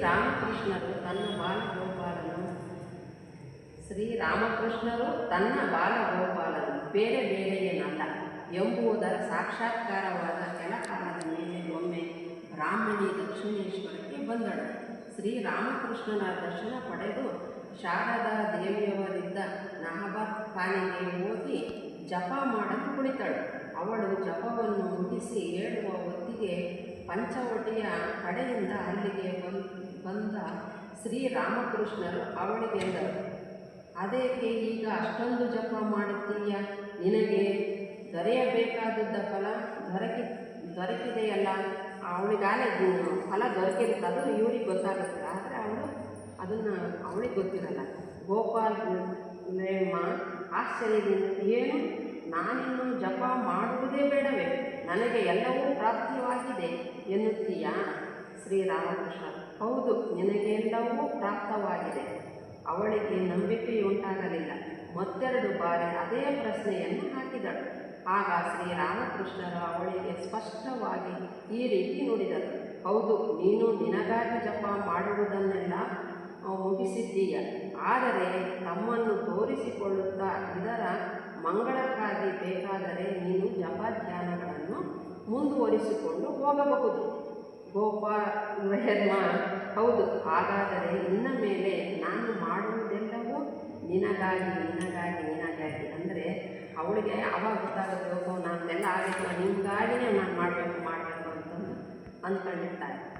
ರಾಮಕೃಷ್ಣರು ತನ್ನ ಬಾಲಗೋಪಾಲನು. ಶ್ರೀರಾಮಕೃಷ್ಣರು ತನ್ನ ಬಾಲಗೋಪಾಲನು. ಬೇರೆ ಬೇರೆ ಏನಲ್ಲ. ಎಂಬುದರ ಸಾಕ್ಷಾತ್ಕಾರವಾದ ಕೆಲ ಕಾಲದ ಮೇಲೆ ಒಮ್ಮೆ ಬ್ರಾಹ್ಮಣಿ ದಕ್ಷಿಣೇಶ್ವರಕ್ಕೆ ಬಂದಳು. ಶ್ರೀರಾಮಕೃಷ್ಣನ ದರ್ಶನ ಪಡೆದು ಶಾರದಾ ದೇವಿಯವರಿದ್ದ ನಹಬತ್ ಖಾನಿಗೆ ಹೋಗಿ ಜಪ ಮಾಡಲು ಕುಳಿತಳು. ಅವಳು ಜಪವನ್ನು ಮುಗಿಸಿ ಹೊತ್ತಿಗೆ ಪಂಚವಟಿಯ ಕಡೆಯಿಂದ ಅಲ್ಲಿಗೆ ಬಂದ್ ಶ್ರೀರಾಮಕೃಷ್ಣರು ಅವಳಿಗೆ ಎಂದರು ಅದೇಕೆ ಈಗ ಅಷ್ಟೊಂದು ಜಪ ಮಾಡುತ್ತೀಯ? ನಿನಗೆ ದೊರೆಯಬೇಕಾದದ್ದ ಫಲ ದೊರಕಿ, ದೊರಕಿದೆಯಲ್ಲ? ಅವಳಿಗಾಲೇ ಫಲ ದೊರಕಿರುತ್ತೆ, ಅದು ಇವ್ರಿಗೆ ಗೊತ್ತಾಗುತ್ತೆ ಆದರೆ ಅವಳು ಅದನ್ನು ಅವಳಿಗೆ ಗೊತ್ತಿರಲ್ಲ. ಗೋಪಾಲ್ ಲೇಮ್ಮ ಆಶ್ಚರ್ಯದಿಂದ, ಏನು? ನಾನಿನ್ನು ಜಪ ಬೇಡವೇ ನನಗೆ ಎಲ್ಲವೂ ಪ್ರಾಪ್ತಿಯಾಗಿದೆ ಎನ್ನುತ್ತೀಯಾ? ಶ್ರೀರಾಮಕೃಷ್ಣ. ಹೌದು ನಿನಗೆಲ್ಲವೂ ಪ್ರಾಪ್ತವಾಗಿದೆ. ಅವಳಿಗೆ ನಂಬಿಕೆಯುಂಟಾಗಲಿಲ್ಲ. ಮತ್ತೆರಡು ಬಾರಿ ಅದೇ ಪ್ರಶ್ನೆಯನ್ನು ಹಾಕಿದಳು. ಆಗ ಶ್ರೀರಾಮಕೃಷ್ಣರು ಅವಳಿಗೆ ಸ್ಪಷ್ಟವಾಗಿ ಈ ರೀತಿ ನುಡಿದರು. ಹೌದು, ನೀನು ನಿನಗಾಗಿ ಜಪ ಮಾಡುವುದನ್ನೆಲ್ಲ ಮುಗಿಸಿದ್ದೀಯ. ಆದರೆ ತಮ್ಮನ್ನು ತೋರಿಸಿಕೊಳ್ಳುತ್ತಾ ಇದರ ಮಂಗಳಕ್ಕಾಗಿ ಬೇಕಾದರೆ ನೀನು ಜಪ ಧ್ಯಾನಗಳನ್ನು ಮುಂದುವರಿಸಿಕೊಂಡು ಹೋಗಬಹುದು. ಗೋಪಾಲಮ್ಮ ಹೌದು, ಹಾಗಾದರೆ ಇನ್ನ ಮೇಲೆ ನಾನು ಮಾಡುವುದೆಲ್ಲವೂ ನಿನಗಾಗಿ ನಿನಗಾಗಿ ನಿನಗಾಗಿ. ಅಂದರೆ ಅವಳಿಗೆ ಅವಾಗ ಗೊತ್ತಾಗುತ್ತೆ, ಓಹೋ ನಾನೆಲ್ಲ ಆಗಿಲ್ಲ ನಿಮಗಾಗಿನೇ ನಾನು ಮಾಡಬೇಕು ಮಾಡಬೇಕು ಅಂತಂದು ಅಂದ್ಕೊಂಡಿರ್ತಾರೆ.